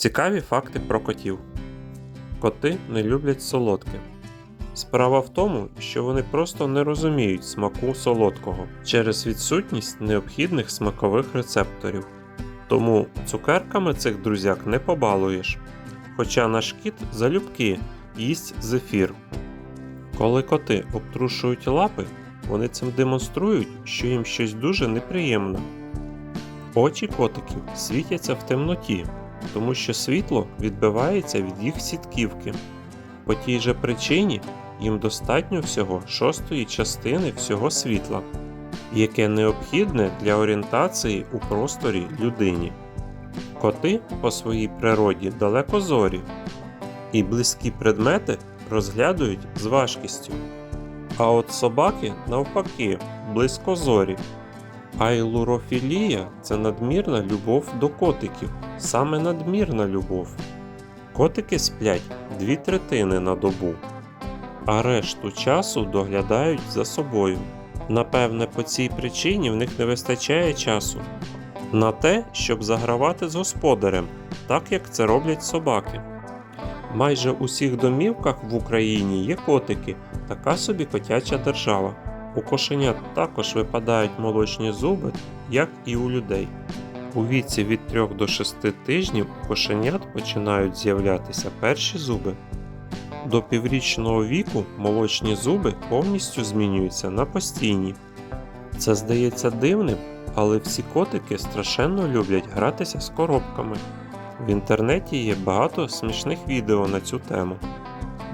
Цікаві факти про котів. Коти не люблять солодке. Справа в тому, що вони просто не розуміють смаку солодкого через відсутність необхідних смакових рецепторів. Тому цукерками цих друзяк не побалуєш. Хоча наш кіт залюбки їсть зефір. Коли коти обтрушують лапи, вони цим демонструють, що їм щось дуже неприємне. Очі котиків світяться в темноті, тому що світло відбивається від їх сітківки. По тій же причині їм достатньо всього шостої частини всього світла, яке необхідне для орієнтації у просторі людині. Коти по своїй природі далекозорі і близькі предмети розглядують з важкістю. А от собаки навпаки близькозорі. Айлурофілія це надмірна любов до котиків, саме надмірна любов. Котики сплять дві третини на добу, а решту часу доглядають за собою. Напевне, по цій причині в них не вистачає часу на те, щоб загравати з господарем, так як це роблять собаки. Майже у всіх домівках в Україні є котики, така собі котяча держава. У кошенят також випадають молочні зуби, як і у людей. У віці від 3 до 6 тижнів у кошенят починають з'являтися перші зуби. До піврічного віку молочні зуби повністю змінюються на постійні. Це здається дивним, але всі котики страшенно люблять гратися з коробками. В інтернеті є багато смішних відео на цю тему.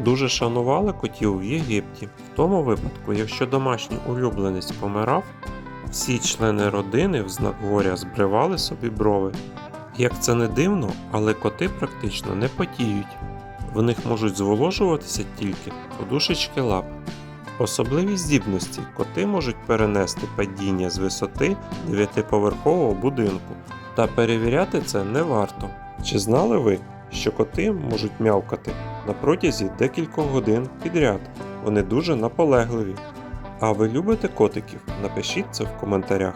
Дуже шанували котів в Єгипті. В тому випадку, якщо домашній улюбленець помирав, всі члени родини в знак горя збривали собі брови. Як це не дивно, але коти практично не потіють. В них можуть зволожуватися тільки подушечки лап. Особливі здібності коти можуть перенести падіння з висоти 9-поверхового будинку, та перевіряти це не варто. Чи знали ви, що коти можуть м'явкати на протязі декількох годин підряд? Вони дуже наполегливі. А ви любите котиків? Напишіть це в коментарях.